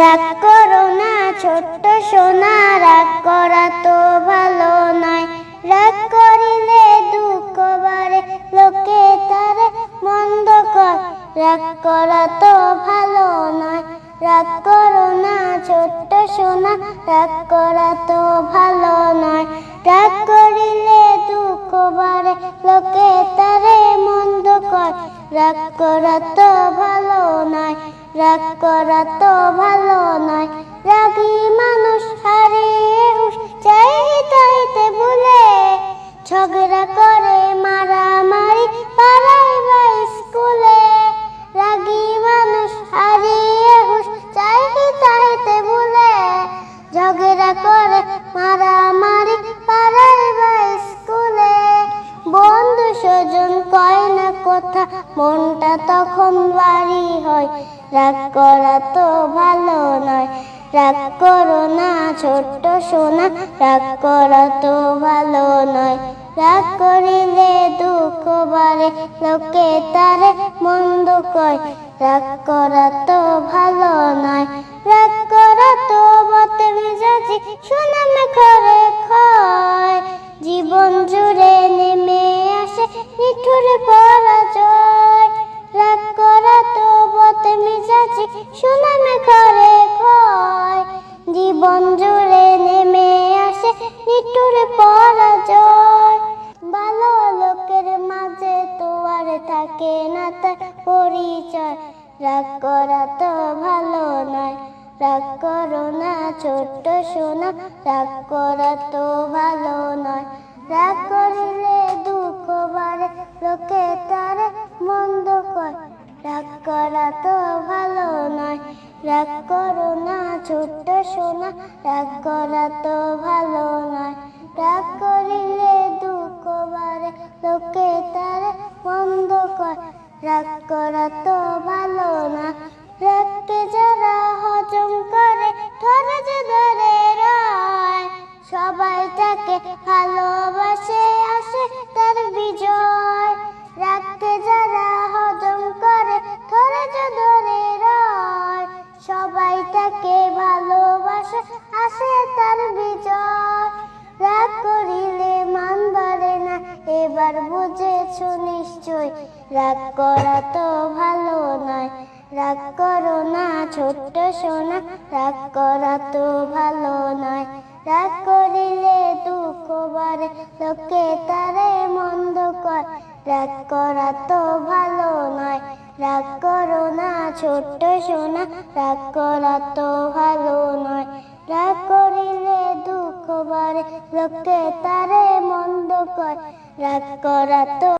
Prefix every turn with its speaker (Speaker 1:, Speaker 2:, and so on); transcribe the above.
Speaker 1: রাগ করো না, ছোট্ট সোনা, রাগ করা তো ভালো নয়। রাগ করিলে দুঃখ বাড়ে, লোকে তারে মন্দ কর রাগ করা তো ভালো নয়। রাগ করো না, ছোট্ট সোনা, রাগ করা তো ভালো নয়। রাগ করিলে দুঃখ বাড়ে, লোকে তারে মন্দ কর রাগ করা তো ভালো নয়। রাগ করা তো ভালো নয়। রাগী মানুষ হারিয়ে হুশ, চাইতে হইতে ভুলে। ঝগড়া করে মারামারি পাড়ায় বা স্কুলে। রাগী মানুষ হারিয়ে হুশ, চাইতে হইতে ভুলে। ঝগড়া করে মারামারি পাড়ায় বা স্কুলে। বন্ধু স্বজন কয় না কথা, মনটা তখন বাড়ি হয়। রাগ করা তো ভালো নয়। রাগ করো না, ছোট্ট সোনা, রাগ করা তো ভালো নয়। রাগ করিলে দুঃখ বাড়ে, লোকে তারে মন্দ কয়। রাগ করা তো ভালো নয়। রাগ সুনামে ঘরে খয় জীবন জুড়ে নেমে আসে নিঠুর পরাজয়। ভালো লোকের মাঝে তো আর থাকে না তার পরিচয়। রাগ করা তো ভালো নয়, রাগ করো না ছোট্ট সোনা, রাগ করা তো ভালো নয়। রাগ করিলে রাগ করো না, ছোট্ট সোনা, রাগ করা তো ভালো নয়। রাগ করিলে দুঃখ বাড়ে, লোকে তার মন্দ কর রাগ করা তো ভালো না। রাগকে যারা হজম করে ভালোবাসে আসে তার বিজয়। রাগ করিলে মান বাড়ে না, এবার বুঝেছ নিশ্চয়, রাগ করা তো ভালো নয়। রাগ করো না, ছোট্ট সোনা, রাগ করা তো ভালো নয়। রাগ করিলে দুঃখ বাড়ে, লোকে তারে মন্দ কর রাগ করা তো ভালো নয়। রাগ করো না, ছোট্ট সোনা, রাগ করা তো ভালো নয়। রাগ করিলে দুঃখ বাড়ে, লোকে তারে মন্দ কর রাগ করা তো